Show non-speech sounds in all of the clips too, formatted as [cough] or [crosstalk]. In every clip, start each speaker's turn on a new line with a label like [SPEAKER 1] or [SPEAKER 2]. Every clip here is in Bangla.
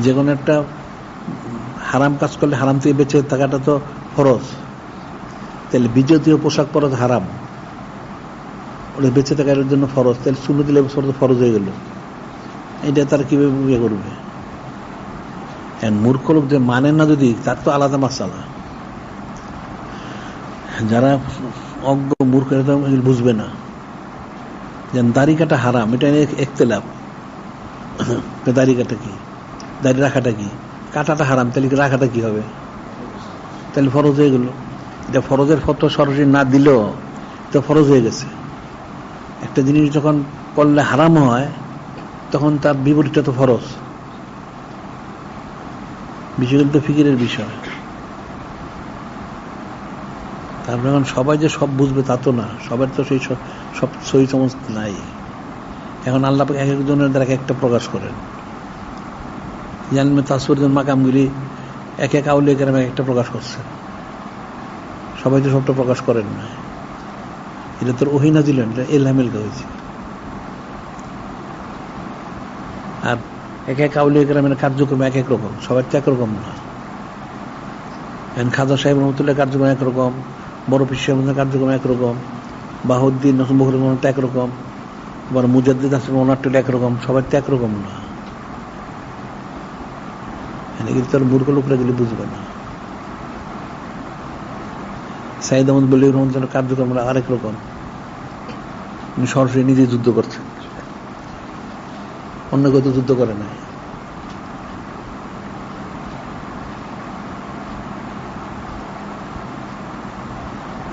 [SPEAKER 1] যে কোনো একটা হারাম কাজ করলে হারাম থেকে বেঁচে থাকাটা তো ফরজ। তাহলে বিজতীয় পোশাক পরা হারাম। ওটা বেঁচে থাকার জন্য ফরজ। তাহলে শূন্য দিলে তো ফরজ হয়ে গেল। এটা তারা কীভাবে ইয়ে করবে? মূর্খ লোক যে মানে না যদি, তার তো আলাদা মাসালা। যারা অজ্ঞ মূর্খ বুঝবে না। যেন দাড়ি কাটা হারাম, এটা একতে লাভ [coughs] দাড়ি কাটা কি? দাড়ি রাখাটা কি? কাটাটা হারাম, তাহলে রাখাটা কি হবে? তাহলে ফরজ হয়ে গেল। এটা ফরজের ফটো সরাসরি না দিলেও তো ফরজ হয়ে গেছে। একটা জিনিস যখন করলে হারাম হয়, তখন তার বিপরীতটা তো ফরজ। বিষয়গুলো তো ফিকিরের বিষয়। তারপরে এখন সবাই যে সব বুঝবে তা তো না। সবার তো সেই সব সই সমস্ত নাই। এখন আল্লাহ এক একজনের দ্বারা একটা প্রকাশ করেন। জানবে তাসুরজন মাকামগুলি এক এক আউলিয়া গ্রামে একটা প্রকাশ করছে। সবাই তো সবটা প্রকাশ করেন না। এটা তোর ওহিনা দিলেন এটা এলহামেলকা হয়েছে। আর এক এক আউলিয়া গ্রামের কার্যক্রম এক এক রকম, সবার তো একরকম না। এখন খাজা সাহেব রহমতুল্লাহ কার্যক্রম একরকম বড় পিস কার্যক্রম একরকম বাহুদ্দিন বকুর তো একরকম আবার মুজাদ্দিদ আসলে ওনারটা একরকম সবার তো একরকম না। তার মূর্খ লোকরা বুঝবে না। সাইদ আহমদ বলি রহমতুল্লাহ কার্যক্রম আরেক রকম। উনি সরাসরি নিজে যুদ্ধ করছেন। অন্য কেউ যুদ্ধ করে নাই।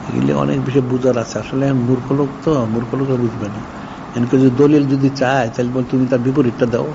[SPEAKER 1] এগুলি অনেক বিষয় বুঝার আছে। আসলে মূর্খ লোক তো, মূর্খ লোকরা বুঝবে না। এনকে যদি দলিল যদি চায়, তাহলে বল তুমি তার বিপরীতটা দাও।